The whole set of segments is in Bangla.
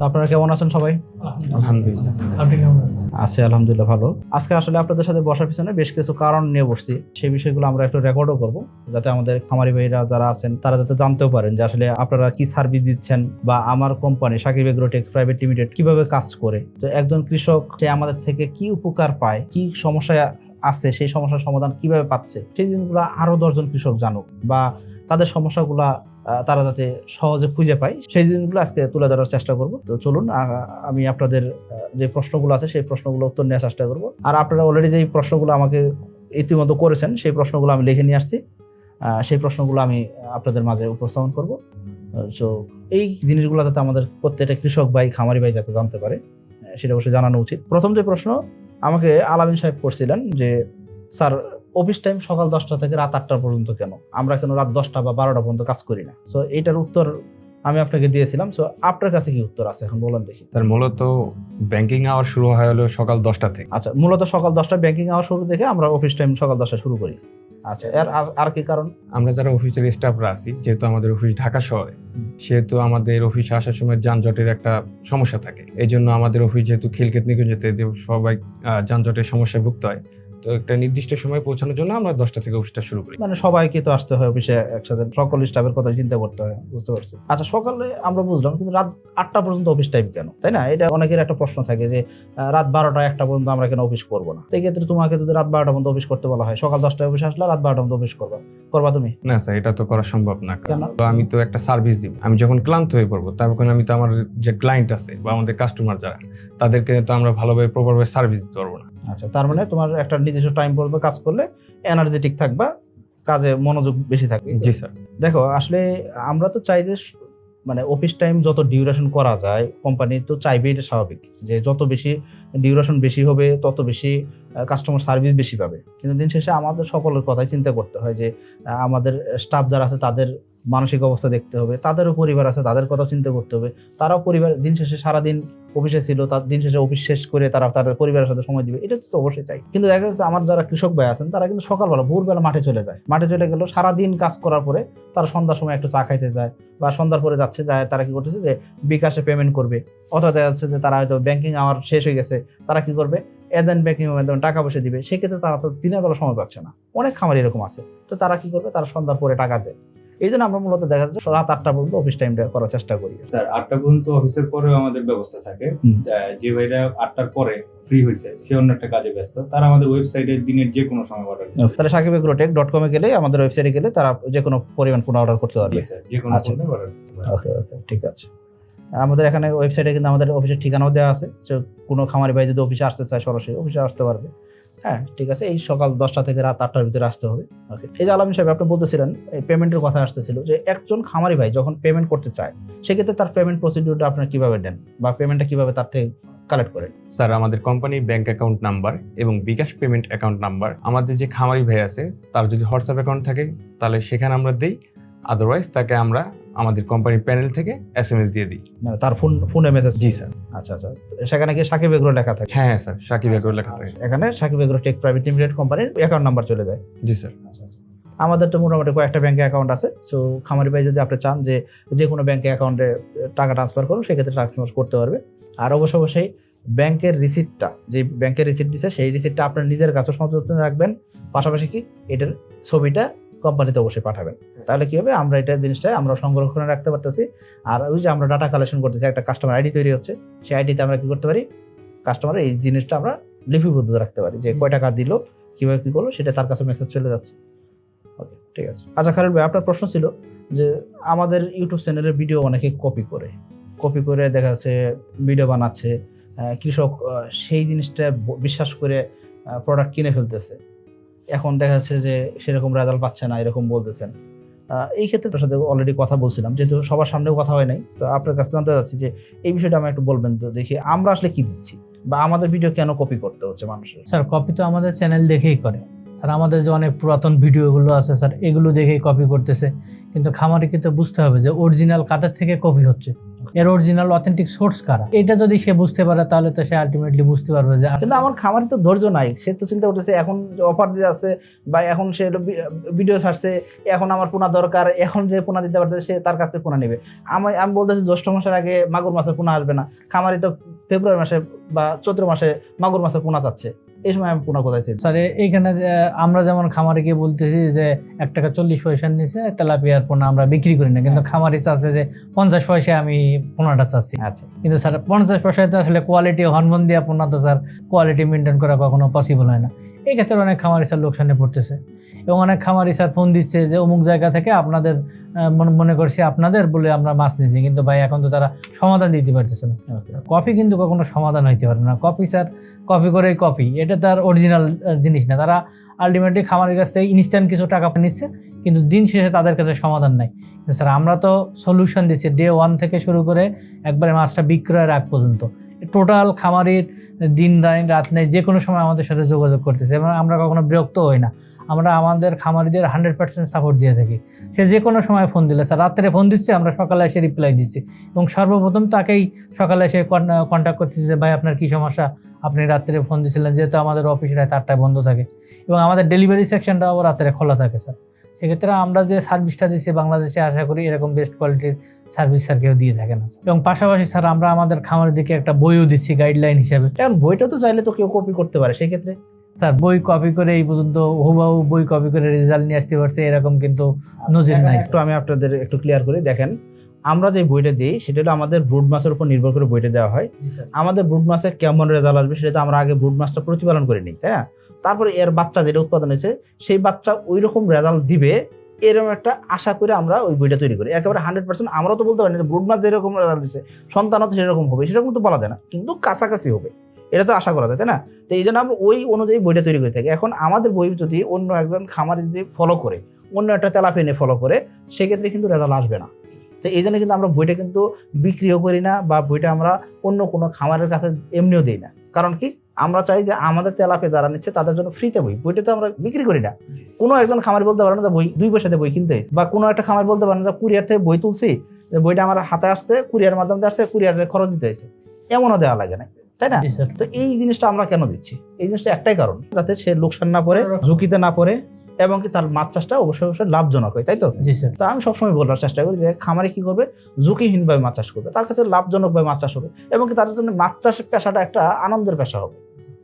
তো আপনারা কেমন আছেন সবাই? আলহামদুলিল্লাহ। আপনি কেমন আছেন? আছি আলহামদুলিল্লাহ ভালো। আজকে আসলে আপনাদের সাথে বসার পিছনে বেশ কিছু কারণ নিয়ে বসছি। সেই বিষয়গুলো আমরা একটু রেকর্ডও করব যাতে আমাদের খামারি ভাইরা যারা আছেন তারা যাতে জানতেও পারেন যে আসলে আপনারা কি সার্ভিস দিচ্ছেন বা আমার company Sakib Agrotech private limited কীভাবে কাজ করে। তো একজন কৃষক সে আমাদের থেকে কি উপকার পায় কি সমস্যায় আছে সেই সমস্যার সমাধান কীভাবে পাচ্ছে সেই জিনিসগুলো আরও দশজন কৃষক জানুক বা তাদের সমস্যাগুলা তারা যাতে সহজে খুঁজে পায়, সেই জিনিসগুলো আজকে তুলে ধরার চেষ্টা করব। তো চলুন আমি আপনাদের যে প্রশ্নগুলো আছে, সেই প্রশ্নগুলো উত্তর নেওয়ার চেষ্টা করব। আর আপনারা অলরেডি যে প্রশ্নগুলো আমাকে ইতিমধ্যে করেছেন, সেই প্রশ্নগুলো আমি লিখে নিয়ে আসছি। সেই প্রশ্নগুলো আমি আপনাদের মাঝে উপস্থাপন করব। তো এই জিনিসগুলো যাতে আমাদের প্রত্যেকটা কৃষক ভাই, খামারি ভাই যাতে জানতে পারে সেটা অবশ্যই জানানো উচিত। প্রথম যে প্রশ্ন আমাকে আলামিন সাহেব করছিলেন যে, স্যার অফিস টাইম সকাল দশটা থেকে রাত আটটা পর্যন্ত কেন? আমরা কেন রাত দশটা বা বারোটা পর্যন্ত কাজ করি না? তো এটার উত্তর আমি আপনাকে দিয়েছিলাম। সো আপনার কাছে কি উত্তর আছে এখন বলেন দেখি। তার মূলত ব্যাংকিং আওয়ার শুরু হয় হলো সকাল দশটা থেকে। আচ্ছা মূলত সকাল দশটা ব্যাংকিং আওয়ার শুরু থেকে আমরা অফিস টাইম সকাল দশটা শুরু করি। আচ্ছা এর আর- আর কি কারণ? আমরা যারা অফিসের স্টাফরা আছি যেহেতু আমাদের অফিস ঢাকা শহরে সেহেতু আমাদের অফিসে আসার সময় যানজটের একটা সমস্যা থাকে। এই জন্য আমাদের অফিস যেহেতু খিলকেত নিকুঞ্জতে সবাই যানজটের সমস্যায় ভুগতে হয় তো একটা নির্দিষ্ট সময় পৌঁছানোর জন্য আমরা দশটা থেকে অফিসটা শুরু করি। মানে সবাইকে তো আসতে হয় অফিসে একসাথে। সকল স্টাফের কথা চিন্তা করতে হয় বুঝতে পারছি। আচ্ছা সকালে আমরা বুঝলাম কিন্তু রাত আটটা পর্যন্ত অফিস টাইম কেন? তাই না? এটা অনেকের একটা প্রশ্ন থাকে যে রাত বারোটা একটা পর্যন্ত আমরা কেন অফিস করব না? এই ক্ষেত্রে তোমাকে যদি রাত বারোটা পর্যন্ত অফিস করতে বলা হয় সকাল দশটায় অফিস আসলে রাত বারোটা পর্যন্ত অফিস করবা। করবা তুমি? না স্যার এটা তো করা সম্ভব না। কেন? আমি তো একটা সার্ভিস দিব। আমি যখন ক্লান্ত হয়ে পড়ব তখন আমি তো আমার যে ক্লায়েন্ট আছে বা আমাদের কাস্টমার যারা তাদেরকে তো আমরা ভালোভাবে প্রপারভাবে সার্ভিস দিতে পারব না। আচ্ছা তার মানে তোমার একটা নির্দিষ্ট টাইম পর্যন্ত কাজ করলে এনার্জেটিক থাকবা কাজে মনোযোগ বেশি থাকবে। জি স্যার দেখো আসলে আমরা তো চাই যে মানে অফিস টাইম যত ডিউরেশন করা যায় কোম্পানি তো চাইবেই এটা স্বাভাবিক যে যত বেশি ডিউরেশন বেশি হবে তত বেশি কাস্টমার সার্ভিস বেশি পাবে। কিন্তু দিন শেষে আমাদের সকলের কথাই চিন্তা করতে হয় যে আমাদের স্টাফ যারা আছে তাদের মানসিক অবস্থা দেখতে হবে, তাদেরও পরিবার আছে, তাদের কথা চিন্তা করতে হবে। তারাও পরিবার, দিন শেষে সারাদিন অফিসে ছিল তার দিন শেষে অফিস শেষ করে তারা তাদের পরিবারের সাথে সময় দিবে, এটা তো অবশ্যই চাই কিন্তু দেখা যাচ্ছে আমার যারা কৃষক ভাই আছেন, তারা কিন্তু সকালবেলা, ভোরবেলা মাঠে চলে যায়। মাঠে চলে গেল, সারাদিন কাজ করার পরে তারা সন্ধ্যার সময় একটু চা খাইতে যায় বা সন্ধ্যার পরে যাচ্ছে, যায় তারা কি করতেছে যে বিকাশে পেমেন্ট করবে। অথবা দেখা যাচ্ছে যে তারা হয়তো ব্যাংকিং আমার শেষ হয়ে গেছে, তারা কি করবে? এজেন্ট ব্যাংকিং এর মাধ্যমে টাকা পয়সা দিবে, সেক্ষেত্রে তারা তো দিনের বেলা সময় পাচ্ছে না। অনেক খামার এরকম আছে। তো তারা কি করবে? তারা সন্ধ্যার পরে টাকা দেয়। এই জন্য আমরা মূলত দেখা যাচ্ছে রাত আটটা পর্যন্ত অফিস টাইমটা করার চেষ্টা করি। স্যার আটটা পর্যন্ত অফিসের পরেও আমাদের ব্যবস্থা থাকে। যে ভাইরা আটটার পরে ফ্রি হয়েছে সে অন্য একটা কাজে ব্যস্ত। তারা আমাদের ওয়েবসাইটে দিনের যে কোনো সময় অর্ডার তারা সাকিব এগ্রোটেক ডট কমে গেলে আমাদের ওয়েবসাইটে গেলে তারা যে কোনো পরিমাণ কোনো অর্ডার করতে পারবে। যে কোনো। অর্ডার ওকে ওকে ঠিক আছে। আমাদের এখানে ওয়েবসাইটে কিন্তু আমাদের অফিসের ঠিকানাও দেওয়া আছে। কোনো খামারি ভাই যদি অফিসে আসতে চায় সরাসরি অফিসে আসতে পারবে। হ্যাঁ ঠিক আছে, এই সকাল দশটা থেকে রাত আটটার ভিতরে আসতে হবে। ওকে এই যে আলামিন সাহেব, আপনি বলতেছিলেন, এই পেমেন্টের কথা আসতেছিল যে একজন খামারি ভাই যখন পেমেন্ট করতে চায়, সেক্ষেত্রে তার পেমেন্ট প্রসিডিউরটা আপনার কীভাবে দেন বা পেমেন্টটা কীভাবে তার থেকে কালেক্ট করেন? স্যার, আমাদের কোম্পানির ব্যাংক অ্যাকাউন্ট নাম্বার এবং বিকাশ পেমেন্ট অ্যাকাউন্ট নাম্বার আমাদের যে খামারি ভাই আছে, তার যদি হোয়াটসঅ্যাপ অ্যাকাউন্ট থাকে, তাহলে সেখানে আমরা দিই আদারওয়াইজ তাকে আমরা আমাদের কোম্পানির প্যানেল থেকে এস এম এস দিয়ে দিই। মানে তার ফোন ফোনে মেসেজ জি স্যার আচ্ছা আচ্ছা। সেখানে কি সাকিব এগ্রো লেখা থাকে। হ্যাঁ স্যার সাকিব অ্যাকাউন্ট লেখা থাকে। এখানে Sakib agro take private limited কোম্পানির অ্যাকাউন্ট নাম্বার চলে যায়। জি স্যার আমাদের তো মোটামুটি কয়েকটা ব্যাংকে অ্যাকাউন্ট আছে। সো খামারি ভাই যদি আপনি চান যে যে কোনো ব্যাংকে অ্যাকাউন্টে টাকা ট্রান্সফার করুন সেক্ষেত্রে ট্রান্সফার করতে পারবে। আর অবশ্য অবশ্যই ব্যাংকের রিসিপ্টটা যে ব্যাংকের রিসিপ্ট দিচ্ছে সেই রিসিপ্টটা আপনার নিজের কাছে সংযুক্ত রাখবেন। পাশাপাশি কি? এটার ছবিটা কোম্পানিতে অবশ্যই পাঠাবেন। তাহলে কি হবে? আমরা এটা জিনিসটা আমরা সংরক্ষণে রাখতে পারতেছি। আর ওই যে আমরা ডাটা কালেকশন করতেছি একটা কাস্টমার আইডি তৈরি হচ্ছে। সেই আইডিতে আমরা কি করতে পারি? কাস্টমারের এই জিনিসটা আমরা লিপিবদ্ধ রাখতে পারি। যে কয় টাকা দিল কীভাবে কী করল সেটা তার কাছে মেসেজ চলে যাচ্ছে। ওকে ঠিক আছে। আচ্ছা খালিদ ভাই আপনার প্রশ্ন ছিল যে আমাদের ইউটিউব চ্যানেলের ভিডিও অনেকে কপি করে। কপি করে দেখা যাচ্ছে ভিডিও বানাচ্ছে। কৃষক সেই জিনিসটা বিশ্বাস করে প্রোডাক্ট কিনে ফেলতেছে। এখন দেখা যাচ্ছে যে সেরকম রেজাল্ট পাচ্ছে না, এরকম বলতেছেন। এই ক্ষেত্রে আপনার সাথে অলরেডি কথা বলছিলাম, যেহেতু সবার সামনেও কথা হয় নাই, তো আপনার কাছে জানতে চাচ্ছি যে এই বিষয়টা আমি একটু বলবেন তো দেখি আমরা আসলে কি দিচ্ছি বা আমাদের ভিডিও কেন কপি করতে হচ্ছে মানুষের? স্যার কপি তো আমাদের চ্যানেল দেখেই করে। স্যার আমাদের যে অনেক পুরাতন ভিডিওগুলো আছে স্যার এগুলো দেখেই কপি করতেছে। কিন্তু খামারিকে তো বুঝতে হবে যে অরিজিনাল কাদের থেকে কপি হচ্ছে। এর অরিজিনাল অথেন্টিক সোর্স কারা? এটা যদি সে বুঝতে পারে, তাহলে তো সে আলটিমেটলি বুঝতে পারবে যে কিন্তু আমার খামারে তো ধৈর্য নাই। সে তো চিন্তা করতেছে, এখন অফার দিয়ে আছে, বা এখন সে ভিডিও ছাড়ছে, এখন আমার পোনা দরকার, এখন যে পোনা দিতে পারতেছে, সে তার কাছ থেকে পোনা নেবে। আমি আমি বলতেছি, জ্যৈষ্ঠ মাসের আগে মাগুর মাছের পোনা আসবে না। খামারি তো ফেব্রুয়ারি মাসে বা চৈত্র মাসে মাগুর মাছের পোনা চাচ্ছে এই সময় আমি পোনা কোথায় স্যার এইখানে আমরা যেমন খামারে গিয়ে বলতেছি যে এক টাকা চল্লিশ পয়সার নিচে তেলাপিয়ার পোনা আমরা বিক্রি করি না। কিন্তু খামারি চাচ্ছে যে পঞ্চাশ পয়সায় আমি পোনাটা চাচ্ছি। আচ্ছা। কিন্তু স্যার পঞ্চাশ পয়সায় তো আসলে কোয়ালিটি হরমোন দিয়ে পোনা তো স্যার কোয়ালিটি মেনটেন করা কখনো পসিবল হয় না। এই ক্ষেত্রে অনেক খামারি স্যার লোকসানে পড়তেছে। এবং অনেক খামারি স্যার ফোন দিচ্ছে যে অমুক জায়গা থেকে আপনাদের মনে- মনে করছি আপনাদের বলে আমরা মাছ নিয়েছি। কিন্তু ভাই এখন তো তারা সমাধান দিতে পারতেছে না। কফি কিন্তু কখনো সমাধান হইতে পারে না। কফি স্যার কপি করেই কপি এটা তার অরিজিনাল জিনিস না। তারা আলটিমেটলি খামারের কাছ থেকে ইনস্ট্যান্ট কিছু টাকা নিচ্ছে কিন্তু দিন শেষে তাদের কাছে সমাধান নাই। কিন্তু স্যার আমরা তো সলিউশন দিচ্ছি। ডে ওয়ান থেকে শুরু করে একবারে মাছটা বিক্রয়ের আগ পর্যন্ত। টোটাল খামারির দিন রাত রাত নেই, যে কোনো সময় আমাদের সাথে যোগাযোগ করতেছে। এবং আমরা কখনো বিরক্ত হই না। আমরা আমাদের খামারিদের হান্ড্রেড পার্সেন্ট সাপোর্ট দিয়ে থাকি। সে যে কোনো সময় ফোন দিলে, স্যার, রাত্রে ফোন দিচ্ছে, আমরা সকালে এসে রিপ্লাই দিচ্ছি। এবং সর্বপ্রথম তাকেই সকালে এসে কন্ট্যাক্ট করতেছি যে, ভাই, আপনার কী সমস্যা? আপনি রাত্রে ফোন দিয়েছিলেন যেহেতু আমাদের অফিস রাত আটটায় বন্ধ থাকে। এবং আমাদের ডেলিভারি সেকশনটাও রাত্রে খোলা থাকে, স্যার। সেক্ষেত্রে আমরা যে সার্ভিসটা দিচ্ছি বাংলাদেশে আশা করি এরকম বেস্ট কোয়ালিটির সার্ভিস স্যার কেউ দিয়ে থাকে না এবং পাশাপাশি স্যার আমরা আমাদের খামারের দিকে একটা বইও দিচ্ছি গাইডলাইন হিসাবে। এখন বইটা তো চাইলে তো কেউ কপি করতে পারে সেক্ষেত্রে? স্যার বই কপি করে এই পর্যন্ত হুবাহু বই কপি করে রেজাল্ট নিয়ে আসতে পারছে এরকম কিন্তু নজির নাই একটু আমি আপনাদের একটু ক্লিয়ার করি দেখেন। আমরা যে বইটা দিই সেটা হলো আমাদের ব্রুড মাসের উপর নির্ভর করে বইটা দেওয়া হয়। আমাদের ব্রুড মাসে কেমন রেজাল্ট আসবে সেটা তো আমরা আগে ব্রুড মাসটা প্রতিপালন করে নিই তাই না? তারপরে এর বাচ্চা যেটা উৎপাদন হয়েছে, সেই বাচ্চা ওই রকম রেজাল্ট দিবে, এরকম একটা আশা করে আমরা ওই বইটা তৈরি করি। একেবারে হান্ড্রেড পার্সেন্ট আমরাও তো বলতে পারি না যে ব্রুড মাস যেরকম রেজাল্ট দিচ্ছে সন্তানও তো সেরকম হবে, সেরকম তো বলা যায় না, কিন্তু কাছাকাছি হবে। এটা তো আশা করা যায়, তাই না? তো এই জন্য আমরা ওই অনুযায়ী বইটা তৈরি করে থাকি। এখন আমাদের বই যদি অন্য একজন খামারে যদি ফলো করে, অন্য একটা তেলাপেনে ফলো করে, সেক্ষেত্রে কিন্তু রেজাল্ট আসবে না। তো এই জন্য কিন্তু আমরা বইটা কিন্তু বিক্রিও করি না বা বইটা আমরা অন্য কোনো খামারের কাছে এমনিও দিই না। কারণ কি? আমরা চাই যে আমাদের তেলাপে যারা নিচ্ছে তাদের জন্য ফ্রিতে বই। বইটা তো আমরা বিক্রি করি না। কোনো একজন খামার বলতে পারে না যে বই দুই পয়সাতে বই কিনতে বা কোনো একটা খামার বলতে পারে না যে কুরিয়ার থেকে বই তুলছি যে বইটা আমার হাতে আসছে কুরিয়ার মাধ্যমে দিয়ে আসছে কুরিয়ারের খরচ দিতে হয়েছে। এমনও দেওয়া লাগে না তাই না? তো এই জিনিসটা আমরা কেন দিচ্ছি? এই জিনিসটা একটাই কারণ যাতে সে লোকসান না পড়ে ঝুঁকিতে না পড়ে এবং কি তার মাছ চাষটা অবশ্যই অবশ্যই লাভজনক হয় তাই তো? জি স্যার। তো আমি সবসময় বলার চেষ্টা করি যে খামারে কি করবে? ঝুঁকিহীনভাবে মাছ চাষ করবে। তার কাছে লাভজনকভাবে মাছ চাষ হবে এবং কি তার জন্য মাছ চাষের পেশাটা একটা আনন্দের পেশা হবে।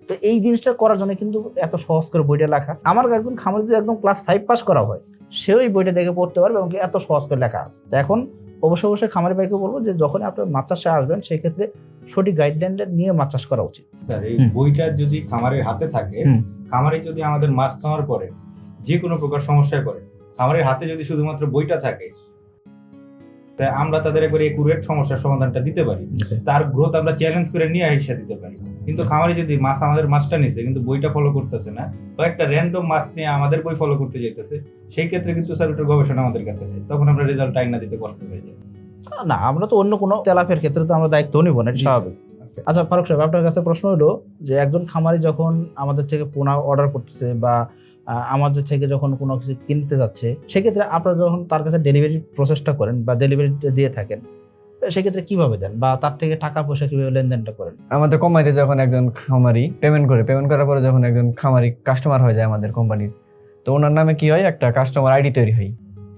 তো এই জিনিসটা করার জন্য কিন্তু এত সহজ করে বইটা লেখা। আমার একজন খামারে যদি একদম ক্লাস ফাইভ পাস করা হয় সেও এই বইটা দেখে পড়তে পারবে এবং এত সহজ করে লেখা আছে। তো এখন অবশ্যই অবশ্যই খামারি ভাইকে বলব যে যখন আপনার মাছ চাষে আসবেন সেক্ষেত্রে সঠিক গাইডলাইনটা নিয়ে মাছ চাষ করা উচিত। স্যার এই বইটা যদি খামারের হাতে থাকে। খামারে যদি আমাদের মাছ নেওয়ার পরে যে কোনো প্রকার সমস্যায় পড়ে খামারের হাতে যদি শুধুমাত্র বইটা থাকে তা আমরা তাদের একবার একুরেট সমস্যার সমাধানটা দিতে পারি। তার গ্রোথ আমরা চ্যালেঞ্জ করে নিয়ে আইসা দিতে পারি। কিন্তু খামারে যদি মাছ আমাদের মাছটা নিছে কিন্তু বইটা ফলো করতেছে না বা একটা র্যান্ডম মাছ নিয়ে আমাদের বই ফলো করতে যেতেছে সেই ক্ষেত্রে কিন্তু স্যার ওটার গবেষণা আমাদের কাছে নেই। তখন আমরা রেজাল্ট আইনা দিতে কষ্ট হয়ে যায়। না আমরা তো অন্য কোনো তেলাপের ক্ষেত্রে তো আমরা দায়িত্ব নিব না স্বাভাবিক। আচ্ছা ফারুক সাহেব আপনার কাছে প্রশ্ন হলো যে একজন খামারি যখন আমাদের থেকে পোনা অর্ডার করতেছে বা আমাদের থেকে যখন কোনো কিছু কিনতে যাচ্ছে সেক্ষেত্রে আপনারা যখন তার কাছে ডেলিভারি প্রসেসটা করেন বা ডেলিভারি দিয়ে থাকেন সেক্ষেত্রে কীভাবে দেন? বা তার থেকে টাকা পয়সা কীভাবে লেনদেনটা করেন? আমাদের কোম্পানিতে যখন একজন খামারি পেমেন্ট করে পেমেন্ট করার পরে যখন একজন খামারি কাস্টমার হয়ে যায় আমাদের কোম্পানির তো ওনার নামে কি হয়? একটা কাস্টমার আইডি তৈরি হয়।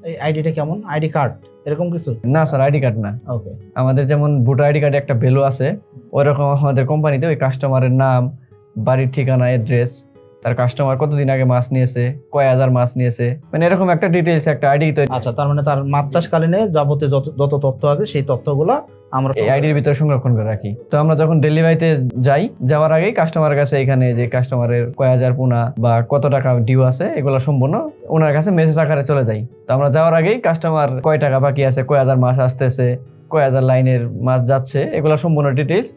এই আইডিটা কেমন? আইডি কার্ড এরকম কিছু? না স্যার আইডি কার্ড না। ওকে আমাদের যেমন ভোটার আইডি কার্ডে একটা ভ্যালু আছে ওইরকম আমাদের কোম্পানিতে ওই কাস্টমারের নাম বাড়ির ঠিকানা অ্যাড্রেস তার কাস্টমার কতদিন আগে মাছ নিয়েছে কয় হাজার মাছ নিয়েছে মানে এরকম একটা ডিটেলস একটা আইডি তৈরি। আচ্ছা তার মানে তার মাছ চাষকালীনে যাবতীয় যত যত তথ্য আছে সেই তথ্যগুলো আমরা এই আইডির ভিতরে সংরক্ষণ করে রাখি। তো আমরা যখন ডেলিভারিতে যাই যাওয়ার আগেই কাস্টমারের কাছে এখানে যে কাস্টমারের কয় হাজার পোনা বা কত টাকা ডিউ আছে এগুলো সম্পূর্ণ ওনার কাছে মেসেজ আকারে চলে যাই তো আমরা যাওয়ার আগেই কাস্টমার কয় টাকা বাকি আছে কয় হাজার মাছ আসতেছে কয় হাজার লাইনের মাছ যাচ্ছে এগুলো সম্পূর্ণ ডিটেলস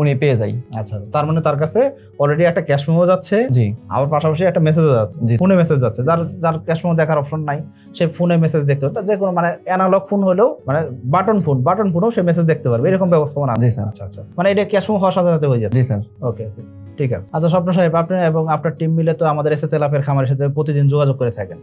উনি পেয়ে যাই। আচ্ছা তার মানে তার কাছে অলরেডি একটা ক্যাশ মেমো যাচ্ছে। জি। আবার পাশাপাশি একটা মেসেজ যাচ্ছে। জি। ফোনে মেসেজ যাচ্ছে। যার যার ক্যাশ মেমো দেখার অপশন নাই সে ফোনে মেসেজ দেখতে পারে যে কোনো মানে অ্যানালগ ফোন হলেও মানে বাটন ফোন বাটন ফোনেও সে মেসেজ দেখতে পারবে। এরকম ব্যবস্থাপনা জি স্যার। আচ্ছা আচ্ছা। মানে এটা ক্যাশ মেমো হওয়ার সাথে সাথে হয়ে যাচ্ছে। জি স্যার। ওকে ওকে ঠিক আছে। আচ্ছা স্বপ্ন সাহেব আপনি এবং আপনার টিম মিলে তো আমাদের এসে তেলাপের খামারের সাথে প্রতিদিন যোগাযোগ করে থাকেন।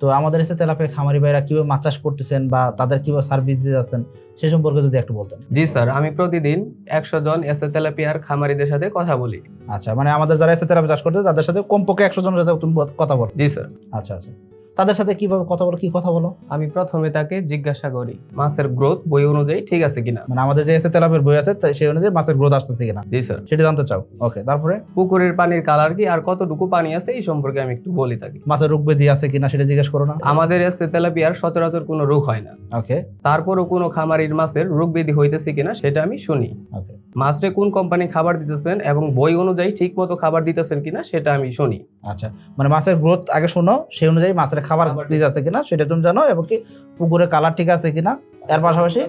তো আমাদের এসে তেলাপিয়া খামারি ভাইরা কীভাবে মাছ চাষ করতেছেন বা তাদের কীভাবে সার্ভিস দিতে যাচ্ছেন সে সম্পর্কে যদি একটু বলতেন। জি স্যার আমি প্রতিদিন একশো জন এসে তেলাপিয়ার খামারিদের সাথে কথা বলি। আচ্ছা মানে আমাদের যারা এসে তেলাপিয়া চাষ করতে তাদের সাথে কমপক্ষে একশো জনের সাথে তুমি কথা বল। জি স্যার। আচ্ছা আচ্ছা। তাদের সাথে কীভাবে কথা বলো কি কথা বলো? আমি প্রথমে তাকে জিজ্ঞাসা করি মাছের গ্রোথ বই অনুযায়ী ঠিক আছে কিনা? মানে আমাদের যে এসে তেলাপের বই আছে সেই অনুযায়ী মাছের গ্রোথ আসতেছে কিনা? জি স্যার। সেটা জানতে চাও। ওকে তারপরে? পুকুরের পানির কালার কি আর কতটুকু পানি আছে এই সম্পর্কে আমি একটু বলি থাকি মাছের রোগ ব্যাধি আছে কিনা সেটা জিজ্ঞেস করো না। আমাদের এসে তেলাপিয়ার সচরাচর কোনো রোগ হয় না। ওকে তারপরও কোনো খামারির মাছের রোগ ব্যাধি হইতেছে কিনা সেটা আমি শুনি। ওকে মাছরে কোন কোম্পানি খাবার দিতেছেন এবং বই অনুযায়ী ঠিক মতো খাবার দিতেছেন কিনা সেটা আমি শুনি। আচ্ছা মানে মাছের গ্রোথ আগে শোনো সেই অনুযায়ী মাছের খাবার ঠিক আছে কিনা সেটা তুমি জানো এবং কি পুকুরের কালার ঠিক আছে কিনা এর পাশাপাশি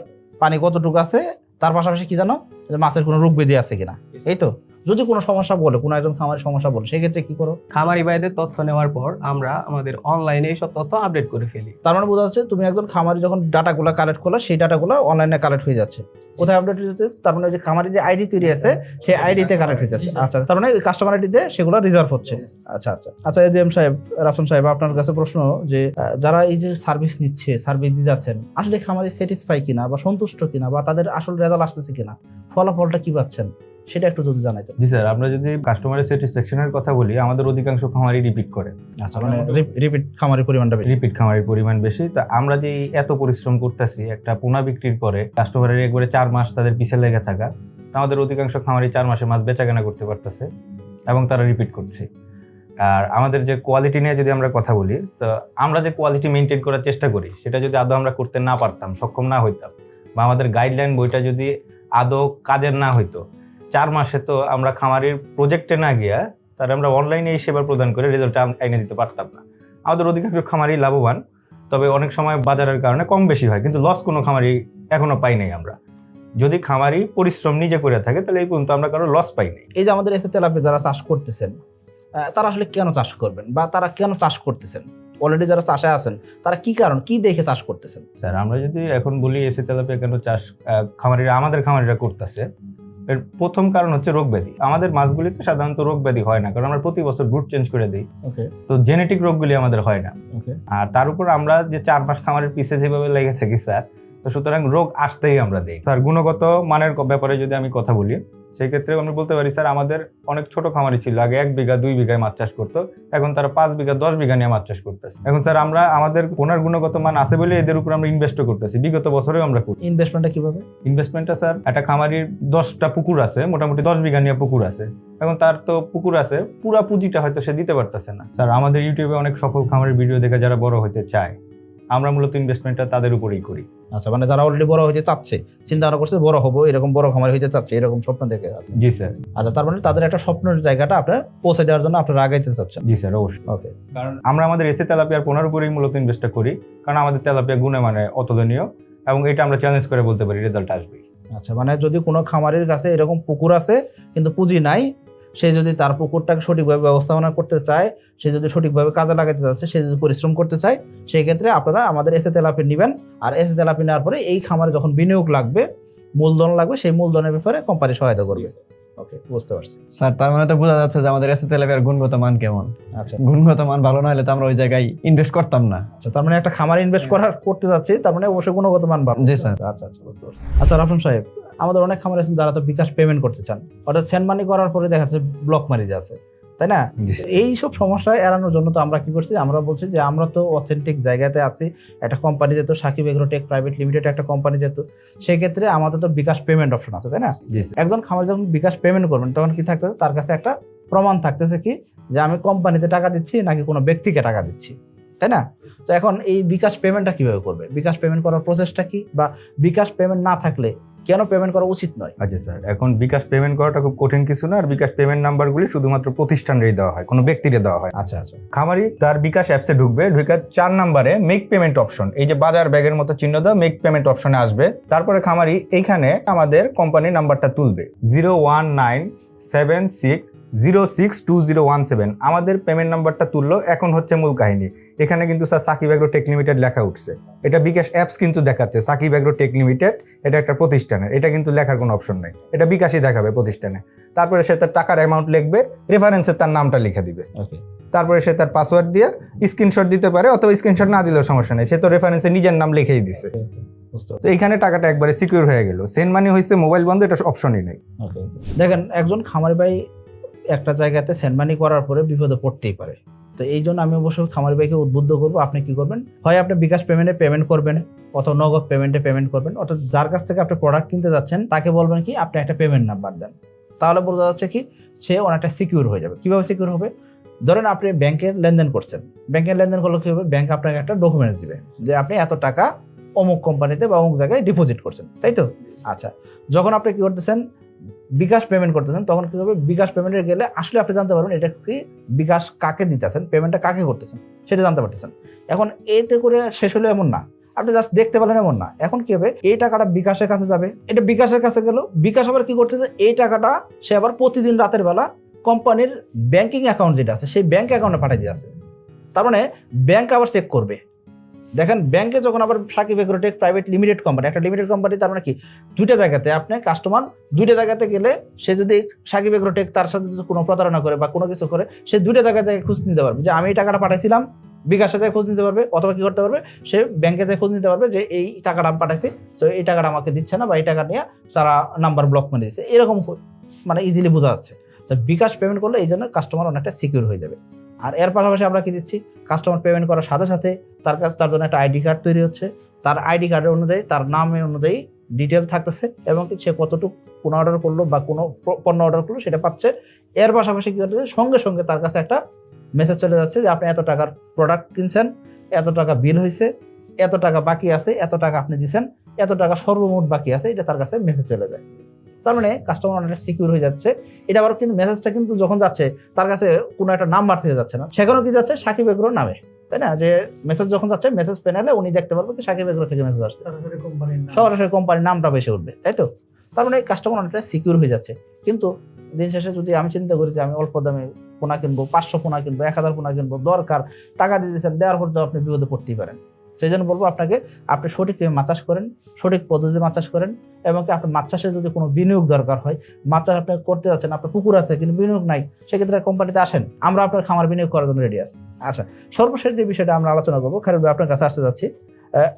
পানি কতটুকু আছে তার পাশাপাশি কি জানো মাছের কোনো রোগ ব্যাধি আছে কিনা এই তো? যদি কোনো সমস্যা বলে কোনো একজন খামারের সমস্যা বলে সেক্ষেত্রে কি করো? খামারি ভাইদের তথ্য নেওয়ার পর আমরা আমাদের অনলাইনে এইসব তথ্য আপডেট করে ফেলি। তার মানে বোঝা যাচ্ছে তুমি একজন খামারি যখন ডাটাগুলো কালেক্ট করল সেই ডাটাগুলো অনলাইনে কালেক্ট হয়ে যাচ্ছে। কোথায় আপডেট হয়ে যাচ্ছে? তার মানে যে খামারি যে আইডি তৈরি আছে সেই আইডিতে কালেক্ট হয়ে যাচ্ছে। আচ্ছা তার মানে কাস্টমার আইডিতে সেগুলো রিজার্ভ হচ্ছে। আচ্ছা আচ্ছা। আচ্ছা এই যে এম সাহেব রাফসান সাহেব আপনার কাছে প্রশ্ন যে যারা এই যে সার্ভিস নিচ্ছে সার্ভিস দিতে যাচ্ছেন আসলে খামারি স্যাটিসফাই কিনা বা সন্তুষ্ট কিনা বা তাদের আসল রেজাল্ট আসতেছে কিনা ফলাফলটা কি পাচ্ছেন? সেটা একটু যদি জানাইতেন জি স্যার আমরা যদি কাস্টমারের স্যাটিসফ্যাকশনের কথা বলি আমাদের অধিকাংশ খামারই রিপিট করে। আচ্ছা মানে রিপিট খামারের পরিমাণটা বেশি। রিপিট খামারের পরিমাণ বেশি। তা আমরা যে এত পরিশ্রম করতেছি একটা পোনা বিক্রির পরে কাস্টমারের একবারে চার মাস তাদের পিছে লেগে থাকা আমাদের অধিকাংশ খামারি চার মাসে মাছ বেচা কেনা করতে পারতেছে এবং তারা রিপিট করছে। আর আমাদের যে কোয়ালিটি নিয়ে যদি আমরা কথা বলি তো আমরা যে কোয়ালিটি মেনটেন করার চেষ্টা করি সেটা যদি আদৌ আমরা করতে না পারতাম সক্ষম না হইতাম বা আমাদের গাইডলাইন বইটা যদি আদৌ কাজের না হইতো চার মাসে তো আমরা খামারির প্রজেক্টে না গিয়া তার আমরা অনলাইনে এই সেবা প্রদান করে রেজাল্টটা এনে দিতে পারতাম না। আমাদের অধিকাংশ খামারি লাভবান তবে অনেক সময় বাজারের কারণে কম বেশি হয় কিন্তু লস কোনো খামারি এখনও পাই নাই আমরা। যদি খামারি পরিশ্রম নিজে করে থাকে তাহলে এই পর্যন্ত আমরা কারও লস পাই নাই। এই যে আমাদের এসে তেলাপে যারা চাষ করতেছেন তারা আসলে কেন চাষ করবেন? বা তারা কেন চাষ করতেছেন? অলরেডি যারা চাষে আছেন তারা কি কারণ কি দেখে চাষ করতেছেন? স্যার আমরা যদি এখন বলি এসি তেলাপিয়া কেন চাষ খামারিরা আমাদের খামারিরা করতেছে এর প্রথম কারণ হচ্ছে রোগ ব্যাধি। আমাদের মাছগুলিতে সাধারণত রোগ ব্যাধি হয় না কারণ আমরা প্রতি বছর ব্রুট চেঞ্জ করে দিই। তো জেনেটিক রোগগুলি আমাদের হয় না। আর তার উপর আমরা যে চার মাস খামারের পিছে যেভাবে লেগে থাকি স্যার তো সুতরাং রোগ আসতেই আমরা দিই। স্যার গুণগত মানের ব্যাপারে যদি আমি কথা বলি সেই ক্ষেত্রে আমি বলতে পারি স্যার আমাদের অনেক ছোট খামারি ছিল। আগে এক বিঘা দুই বিঘায় মাছ চাষ করতো। এখন তারা পাঁচ বিঘা দশ বিঘা নিয়ে মাছ চাষ করতেছে। এখন স্যার আমরা আমাদের ওনার গুণগত মান আছে বলে এদের উপর আমরা ইনভেস্ট করতেছি। বিগত বছরেও আমরা করি ইনভেস্টমেন্টটা কীভাবে? ইনভেস্টমেন্টটা স্যার একটা খামারির দশটা পুকুর আছে মোটামুটি দশ বিঘা নিয়ে পুকুর আছে। এখন তার তো পুকুর আছে পুরা পুঁজিটা হয়তো সে দিতে পারতেছে না। স্যার আমাদের ইউটিউবে অনেক সফল খামারের ভিডিও দেখে যারা বড় হতে চায় আমরা মূলত ইনভেস্টমেন্টটা তাদের উপরেই করি। আচ্ছা মানে যারা অলরেডি বড় হইতে চাচ্ছে। চিন্তা ভাবনা করছে বড় হব এরকম বড় খামারি হইতে চাচ্ছে এরকম স্বপ্ন দেখে জি স্যার। আচ্ছা তার মানে তাদের একটা স্বপ্নের জায়গাটা আপনার পৌঁছে দেওয়ার জন্য আপনারা আগাইতে চাচ্ছেন। জি স্যার অবশ্যই। ওকে কারণ আমরা আমাদের এসে তেলাপিয়ার পোনার উপরেই মূলত ইনভেস্টটা করি কারণ আমাদের তেলাপিয়া গুণে মানে অতুলনীয় এবং এটা আমরা চ্যালেঞ্জ করে বলতে পারি রেজাল্ট আসবে আচ্ছা মানে যদি কোনো খামারের কাছে এরকম পুকুর আছে কিন্তু পুঁজি নাই সে যদি তার পুকুরটাকে সঠিকভাবে ব্যবস্থাপনা করতে চায় সে যদি সঠিকভাবে কাজে লাগাতে চাচ্ছে সে যদি পরিশ্রম করতে চায় সেই ক্ষেত্রে আপনারা আমাদের এসে তেলাপি নেবেন। আর এসে তেলাপি নেওয়ার পরে এই খামারে যখন বিনিয়োগ লাগবে মূলধন লাগবে সেই মূলধনের ব্যাপারে কোম্পানি সহায়তা করবে। ওকে বুঝতে পারছি। স্যার তার মানে তো বোঝা যাচ্ছে যে আমাদের এসে তেলাপিয়ার গুণগত মান কেমন? আচ্ছা। গুণগত মান ভালো না হলে তো আমরা ওই জায়গায় ইনভেস্ট করতাম না। আচ্ছা তার মানে একটা খামার ইনভেস্ট করার করতে যাচ্ছি তার মানে অবশ্যই গুণগত মান ভালো। জি স্যার। আচ্ছা আচ্ছা বুঝতে পারছি। আচ্ছা রাফন সাহেব আমাদের অনেক খামার আছেন যারা তো বিকাশ পেমেন্ট করতে চান। অর্থাৎ সেন্ড মানি করার পরে দেখা যাচ্ছে ব্লক মারি যাচ্ছে তাই না? এই সব সমস্যা এড়ানোর জন্য তো আমরা কি করছি? আমরা বলছি যে আমরা তো অথেন্টিক জায়গাতে আছি। একটা কোম্পানি যেত সাকিব এগ্রোটেক প্রাইভেট লিমিটেড একটা কোম্পানি যেত। সেক্ষেত্রে আমাদের তো বিকাশ পেমেন্ট অপশন আছে তাই না? একজন খামার যখন বিকাশ পেমেন্ট করবেন তখন কি থাকতেছে? তার কাছে একটা প্রমাণ থাকতেছে কি? যে আমি কোম্পানিতে টাকা দিচ্ছি নাকি কোনো ব্যক্তিকে টাকা দিচ্ছি। তাই না? তো এখন এই বিকাশ পেমেন্টটা কীভাবে করবে? বিকাশ পেমেন্ট করার প্রসেসটা কি? বা বিকাশ পেমেন্ট না থাকলে কেন পেমেন্ট করা উচিত নয়? আচ্ছা স্যার এখন বিকাশ পেমেন্ট করাটা খুব কঠিন কিছু না আর বিকাশ পেমেন্ট নাম্বারগুলি শুধুমাত্র প্রতিষ্ঠানেরই দেওয়া হয় কোনো ব্যক্তিরে দেওয়া হয় আচ্ছা আচ্ছা। খামারি তার বিকাশ অ্যাপসে ঢুকবে ঢুকে চার নাম্বারে মেক পেমেন্ট অপশন এই যে বাজার ব্যাগের মতো চিহ্ন দেওয়া মেক পেমেন্ট অপশনে আসবে। তারপরে খামারি এইখানে আমাদের কোম্পানির নাম্বারটা তুলবে zero one nine seven six zero six two zero one seven. আমাদের পেমেন্ট নাম্বারটা তুললো এখন হচ্ছে মূল কাহিনী। এখানে কিন্তু sir Sakib agro take limited লেখা উঠছে। এটা বিকাশ অ্যাপস কিন্তু দেখাচ্ছে সাকিব অ্যাগ্রো টেক লিমিটেড এটা একটা প্রতিষ্ঠানের। এটা কিন্তু লেখার কোনো অপশন নেই। এটা বিকাশই দেখাবে প্রতিষ্ঠানে। তারপরে সে তার টাকার অ্যামাউন্ট লিখবে রেফারেন্সে তার নামটা লিখে দিবে। ওকে তারপরে সে তার পাসওয়ার্ড দিয়ে স্ক্রিনশট দিতে পারে অথবা স্ক্রিনশট না দিলেও সমস্যা নেই। সে তো রেফারেন্সে নিজের নাম লিখেই দিছে। তো এইখানে টাকাটা একবারে সিকিউর হয়ে গেল। সেন্ড মানি হয়েছে মোবাইল বন্ধ এটা অপশনই নেই। দেখেন একজন খামারি ভাই একটা জায়গাতে সেনমানি করার পরে বিপদে পড়তেই পারে। তো এই জন্য আমি অবশ্যই খামারি ভাইকে উদ্বুদ্ধ করব, আপনি কি করবেন? হয় আপনি বিকাশ পেমেন্টে পেমেন্ট করবেন, অথবা নগদ পেমেন্টে পেমেন্ট করবেন, অর্থাৎ যার কাছ থেকে আপনি প্রোডাক্ট কিনতে যাচ্ছেন, তাকে বলবেন কি, আপনি একটা পেমেন্ট নাম্বার দেন। তাহলে বোঝা যাচ্ছে কি, সে অনেকটা সিকিউর হয়ে যাবে। কীভাবে সিকিউর হবে? ধরেন আপনি ব্যাংকের লেনদেন করছেন। ব্যাংকের লেনদেন করলে কী হবে? ব্যাংক আপনাকে একটা ডকুমেন্টস দিবে যে আপনি এত টাকা অমুক কোম্পানিতে বা অমুক জায়গায় ডিপোজিট করছেন। তাই তো? আচ্ছা যখন আপনি কি করতেছেন বিকাশ পেমেন্ট করতেছেন তখন কি হবে? বিকাশ পেমেন্টে গেলে আসলে আপনি জানতে পারবেন এটা কি বিকাশ কাকে দিতেছেন পেমেন্টটা কাকে করতেছেন, সেটা জানতে পারতেছেন। এখন এতে করে শেষ হলো এমন না। আপনি জাস্ট দেখতে পেলেন এমন না। এখন কি হবে? এই টাকাটা বিকাশের কাছে যাবে। এটা বিকাশের কাছে গেল। বিকাশ আবার কি করতেছে? এই টাকাটা সে আবার প্রতিদিন রাতের বেলা কোম্পানির ব্যাংকিং অ্যাকাউন্ট যেটা আছে, সেই ব্যাংক অ্যাকাউন্টে পাঠিয়ে দিয়ে আছে তার মানে ব্যাংক আবার চেক করবে। দেখেন, ব্যাংকে যখন আবার Sakib Agrotech private limited company একটা লিমিটেড কোম্পানি তার মানে কি? দুইটা জায়গাতে আপনি কাস্টমার দুইটা জায়গাতে গেলে সে যদি সাকিব এগ্রোটেক তার সাথে যদি কোনো প্রতারণা করে বা কোনো কিছু করে, সে দুইটা জায়গা থেকে খোঁজ নিতে পারবে। যে আমি এই টাকাটা পাঠাইছিলাম, বিকাশের থেকে খোঁজ নিতে পারবে, অথবা কি করতে পারবে? সে ব্যাংকে থেকে খোঁজ নিতে পারবে যে, এই টাকাটা আমি পাঠাইছি, তো এই টাকাটা আমাকে দিচ্ছে না বা এই টাকা নিয়ে তারা নাম্বার ব্লক করে দিচ্ছে এরকম মানে ইজিলি বোঝা যাচ্ছে। তো বিকাশ পেমেন্ট করলে এই জন্য কাস্টমার অনেকটা সিকিউর হয়ে যাবে। আর এর পাশাপাশি আমরা কি দিচ্ছি? কাস্টমার পেমেন্ট করার সাথে সাথে তার কাছে তার জন্য একটা আইডি কার্ড তৈরি হচ্ছে। তার আইডি কার্ডের অনুযায়ী, তার নামে অনুযায়ী ডিটেল থাকতেছে এবং সে কতটুকু, কোনো অর্ডার করল বা কোনো পণ্য অর্ডার করল সেটা পাচ্ছে। এর পাশাপাশি কি করতেছে? সঙ্গে সঙ্গে তার কাছে একটা মেসেজ চলে যাচ্ছে যে, আপনি এত টাকার প্রোডাক্ট কিনছেন, এত টাকা বিল হয়েছে এত টাকা বাকি আছে, এত টাকা আপনি দিছেন, এত টাকা সর্বমোট বাকি আছে। এটা তার কাছে মেসেজ চলে যায়। তার মানে কাস্টমার অনেকটা সিকিউর হয়ে যাচ্ছে। এটা আবার কিন্তু মেসেজটা কিন্তু যখন যাচ্ছে তার কাছে কোনো একটা নাম্বার থেকে যাচ্ছে না। সেখানেও কি যাচ্ছে? সাকিব এগ্রোর নামে। তাই না? যে মেসেজ যখন যাচ্ছে মেসেজ প্যানেলে উনি দেখতে পারবে কি সাকিব এগ্রো থেকে মেসেজ আসছে। সরাসরি কোম্পানির সরাসরি কোম্পানির নামটা বেশি উঠবে তাই তো? তার মানে কাস্টমার অনেকটা সিকিউর হয়ে যাচ্ছে। কিন্তু দিন শেষে যদি আমি চিন্তা করি যে আমি অল্প দামে পোনা কিনবো পাঁচশো পোনা কিনবো এক হাজার পোনা কিনবো দরকার টাকা দিয়ে দিয়েছেন দেওয়ার পর তো আপনি বিপদে পড়তেই পারেন। সেই জন্য বলব আপনাকে, আপনি সঠিকভাবে মাছ চাষ করেন, সঠিক পদ্ধতিতে মাছ চাষ করেন, এবং কি আপনার মাছ চাষের যদি কোনো বিনিয়োগ দরকার হয়, মাছ চাষ আপনি করতে যাচ্ছেন, আপনার পুকুর আছে কিন্তু বিনিয়োগ নাই, সেক্ষেত্রে কোম্পানিতে আসেন, আমরা আপনার খামার বিনিয়োগ করার জন্য রেডি আছি। আচ্ছা সর্বশেষ যে বিষয়টা আমরা আলোচনা করব ভাই আপনার কাছে আসতে যাচ্ছি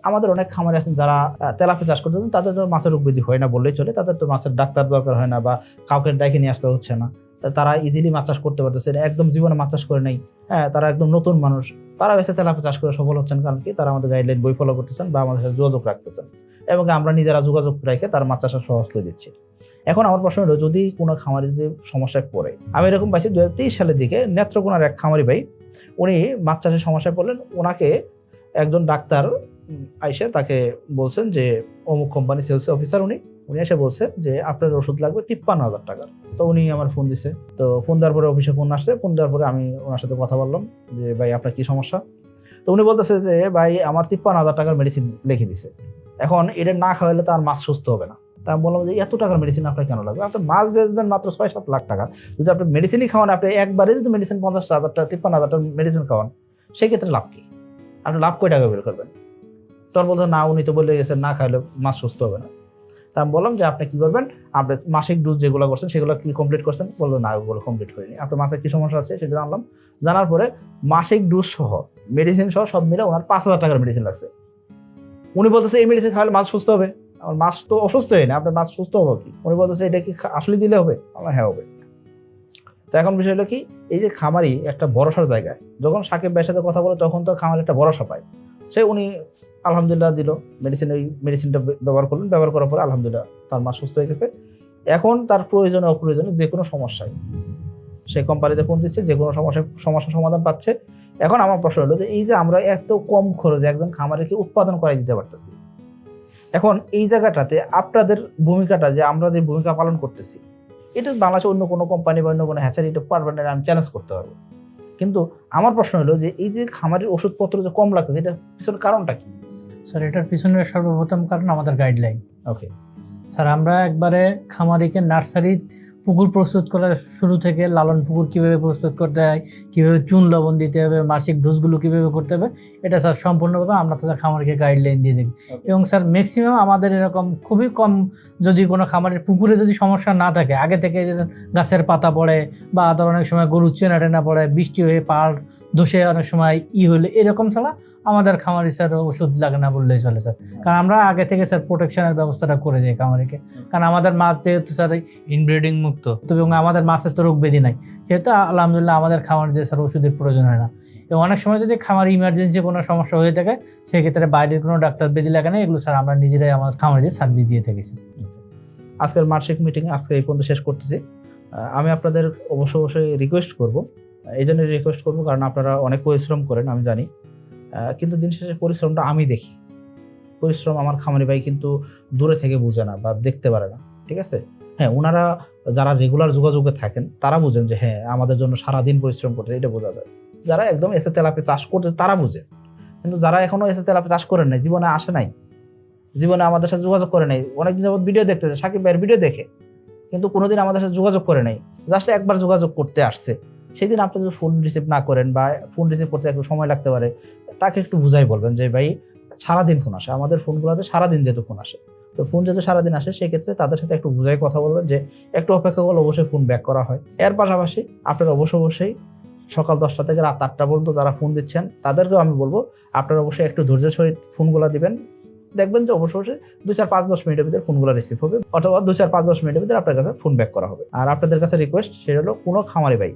আমাদের অনেক খামারি আছেন যারা তেলাপি চাষ করতেছেন তাদের তো মাছের রোগ ব্যাধি হয় না বললেই চলে, তাদের তো মাছের ডাক্তার দরকার হয় না বা কাউকে ডেকে নিয়ে আসতে হচ্ছে না। তারা ইজিলি মাছ চাষ করতে পারতেছে। একদম জীবনে মাছ চাষ করে নেই। হ্যাঁ তারা একদম নতুন মানুষ। তারা এসে তেলাপি চাষ করে সফল হচ্ছেন কারণ কি? তারা আমাদের গাইডলাইন বই ফলো করতেছেন বা আমাদের সাথে যোগাযোগ রাখতেছেন। এবং আমরা নিজেরা যোগাযোগ রেখে তার মাছ চাষা সহজ করে দিচ্ছি। এখন আমার প্রশ্ন হলো, যদি কোনো খামারি যদি সমস্যায় পড়ে, আমি এরকম পাইছি দু হাজার তেইশ সালের দিকে নেত্রকোনার এক খামারি ভাই, উনি মাছ চাষের সমস্যায় পড়লেন। ওনাকে একজন ডাক্তার আইসে তাকে বলছেন যে, অমুক কোম্পানি সেলস অফিসার উনি উনি এসে বলছে যে, আপনার ওষুধ লাগবে তিপ্পান্ন হাজার টাকার তো উনি আমার ফোন দিছে। তো ফোন দেওয়ার পরে অফিসে ফোন আসছে। ফোন দেওয়ার পরে আমি ওনার সাথে কথা বললাম যে, ভাই, আপনার কি সমস্যা? তো উনি বলতেছে যে, ভাই, আমার তিপ্পান্ন হাজার টাকার মেডিসিন লিখে দিছে। এখন এটা না খাওয়ালে তো আর মাছ সুস্থ হবে না। তা আমি বললাম যে, এত টাকার মেডিসিন আপনার কেন লাগবে? আপনি মাছ বেচবেন মাত্র ছয় সাত লাখ টাকা। যদি আপনি মেডিসিনই খাওয়ান, আপনি একবারে যদি মেডিসিন পঞ্চাশ হাজার টাকা, তিপ্পান্ন হাজার টাকা মেডিসিন খাওয়ান সেই ক্ষেত্রে লাভ কি? আপনি লাভ কয় টাকা বের করবেন? তোর বলতে না, উনি তো বলে গেছেন না খাইলে মাছ সুস্থ হবে না। তা আমি বললাম যে আপনি কি করবেন? আপনি মাসিক ডোজ যেগুলো করছেন, সেগুলো কি কমপ্লিট করছেন? বলল, না, ওগুলো কমপ্লিট করিনি। আপনার মাথায় কি সমস্যা আছে সেটা জানলাম। জানার পরে মাসিক ডোজ সহ মেডিসিন সহ সব মিলে ওনার পাঁচ হাজার টাকার মেডিসিন লাগছে। উনি বলতেছে, এই মেডিসিন খাওয়ালে মাছ সুস্থ হবে। আমার মাছ তো অসুস্থ হয় না, আপনার মাছ সুস্থ হবে কি? উনি বলতেছে, এটা কি আসলে দিলে হবে? আমার হ্যাঁ হবে। তো এখন বিষয় হলো কি, এই যে খামারি একটা ভরসার জায়গায়, যখন সাকিব ভাইয়ের সাথে কথা বলে, তখন তো খামারি একটা ভরসা পায়। সে উনি আলহামদুলিল্লাহ দিল। মেডিসিন ওই মেডিসিনটা ব্যবহার করলেন। ব্যবহার করার পরে আলহামদুলিল্লাহ তার মা সুস্থ হয়ে গেছে। এখন তার প্রয়োজনে অপ্রয়োজনে যে কোনো সমস্যায়। সে কোম্পানিতে ফোন দিচ্ছে, যে কোনো সমস্যা সমস্যার সমাধান পাচ্ছে। এখন আমার প্রশ্ন হলো যে, এই যে আমরা এত কম খরচে একজন খামারিকে উৎপাদন করাই দিতে পারতেছি। এখন এই জায়গাটাতে আপনাদের ভূমিকাটা যে, আমরা যে ভূমিকা পালন করতেছি, এটা বাংলাদেশে অন্য কোনো কোম্পানি বা অন্য কোনো হ্যাচারি এটা পারবে না আমি চ্যালেঞ্জ করতে পারব। কিন্তু আমার প্রশ্ন হলো যে, এই যে খামারের ওষুধপত্র যে কম লাগতেছে এটা পিছনের কারণটা কি? স্যার এটার পিছনের সর্বপ্রথম কারণ আমাদের গাইডলাইন ওকে স্যার আমরা একবারে খামারিকে নার্সারি পুকুর প্রস্তুত করার শুরু থেকে লালন পুকুর কীভাবে প্রস্তুত করতে হয় কীভাবে চুন লবণ দিতে হবে মাসিক ডোজগুলো কীভাবে করতে হবে এটা স্যার সম্পূর্ণভাবে আমরা তাদের খামারকে গাইডলাইন দিয়ে দিই এবং স্যার ম্যাক্সিমাম আমাদের এরকম খুবই কম যদি কোনো খামারের পুকুরে যদি সমস্যা না থাকে আগে থেকে গাছের পাতা পড়ে বা আদার অনেক সময় গরুর চেনা টেনা পড়ে বৃষ্টি হয়ে পাহাড় ধসে অনেক সময় ই হলে এরকম ছাড়া আমাদের খামারি স্যার ওষুধ লাগে না বললেই চলে স্যার। কারণ আমরা আগে থেকে স্যার প্রোটেকশনের ব্যবস্থাটা করে দিই খামারিকে। কারণ আমাদের মাছ যেহেতু স্যার ইনব্রিডিং মুক্ত এবং আমাদের মাছের তো রোগ ব্যাধি নাই সেহেতু আলহামদুলিল্লাহ আমাদের খামারিদের স্যার ওষুধের প্রয়োজন হয় না। এবং অনেক সময় যদি খামার ইমার্জেন্সি কোনো সমস্যা হয়ে থাকে সেক্ষেত্রে বাইরের কোনো ডাক্তার বেদি লাগে না এগুলো স্যার আমরা নিজেরাই আমার খামারিদের সার্ভিস দিয়ে থাকি আজকের মার্কশিট মিটিং আজকে এই পর্যন্ত শেষ করতেছি। আমি আপনাদের অবশ্য অবশ্যই রিকোয়েস্ট করব এই জন্য রিকোয়েস্ট করব, কারণ আপনারা অনেক পরিশ্রম করেন, আমি জানি। কিন্তু দিন শেষে পরিশ্রমটা আমি দেখি। পরিশ্রম আমার খামারি ভাই কিন্তু দূরে থেকে বুঝে না বা দেখতে পারে না, ঠিক আছে? হ্যাঁ ওনারা যারা রেগুলার যোগাযোগে থাকেন, তারা বুঝেন যে হ্যাঁ আমাদের জন্য সারাদিন পরিশ্রম করতে এটা বোঝা যায়। যারা একদম এসে তেলাপে চাষ করছে, তারা বুঝে। কিন্তু যারা এখনও এসে তেলাপে চাষ করেন নাই, জীবনে আসে নাই। জীবনে আমাদের সাথে যোগাযোগ করে নাই। অনেকদিন যাবত ভিডিও দেখতেছে, সাকিব ভাইয়ের ভিডিও দেখে। কিন্তু কোনোদিন আমাদের সাথে যোগাযোগ করে নাই। জাস্ট একবার যোগাযোগ করতে আসছে। সেদিন আপনি যদি ফোন রিসিভ না করেন বা ফোন রিসিভ করতে একটু সময় লাগতে পারে, তাকে একটু বুঝাই বলবেন যে, ভাই, সারাদিন ফোন আসে। আমাদের ফোনগুলোতে সারাদিন যেহেতু ফোন আসে। তো ফোন যেহেতু সারাদিন আসে, সেক্ষেত্রে তাদের সাথে একটু বুঝাই কথা বলবেন যে, একটু অপেক্ষা করলে অবশ্যই ফোন ব্যাক করা হয়। এর পাশাপাশি আপনারা অবশ্যই অবশ্যই সকাল দশটা থেকে রাত আটটা পর্যন্ত যারা ফোন দিচ্ছেন, তাদেরকেও আমি বলব, আপনারা অবশ্যই একটু ধৈর্যের সহিত ফোনগুলো দিবেন। দেখবেন যে অবশ্য অবশ্যই দু চার পাঁচ দশ মিনিটের ভিতরে ফোনগুলো রিসিভ হবে, অথবা দু চার পাঁচ দশ মিনিটের ভিতরে আপনার কাছে ফোন ব্যাক করা হবে। আর আপনাদের কাছে রিকোয়েস্ট সেটা হলো, কোনো খামারি ভাই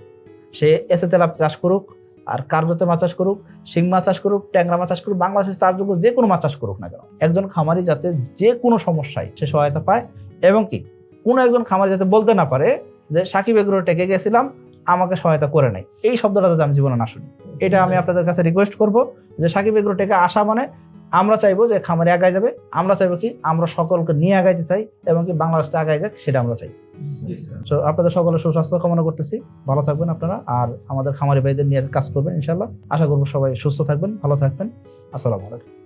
সে এসে তেলাপ চাষ করুক আর কার্যতে মাছ চাষ করুক শিং মাছ চাষ করুক ট্যাংরা মাছ চাষ করুক বাংলাদেশের চাষযোগ্য যে কোনো মাছ চাষ করুক না কেন। একজন খামারি যাতে যে কোনো সমস্যায় সে সহায়তা পায় এবং কি কোনো একজন খামারি যাতে বলতে না পারে যে সাকিব এগুলো টেকে গেছিলাম আমাকে সহায়তা করে নাই। এই শব্দটা যাতে আমি জীবনে না শুনি। এটা আমি আপনাদের কাছে রিকোয়েস্ট করব যে সাকিব এগুলো টেকে আসা মানে আমরা চাইব যে খামারে আগায় যাবে। আমরা চাইব কি আমরা সকলকে নিয়ে আগাইতে চাই এবং কি বাংলাদেশটা আগায় যাক সেটা আমরা চাই। তো আপনাদের সকলের সুস্বাস্থ্য কামনা করতেছি। ভালো থাকবেন আপনারা আর আমাদের খামারি ভাইদের নিয়ে কাজ করবেন ইনশাল্লাহ আশা করব সবাই সুস্থ থাকবেন ভালো থাকবেন। আসসালামু আলাইকুম।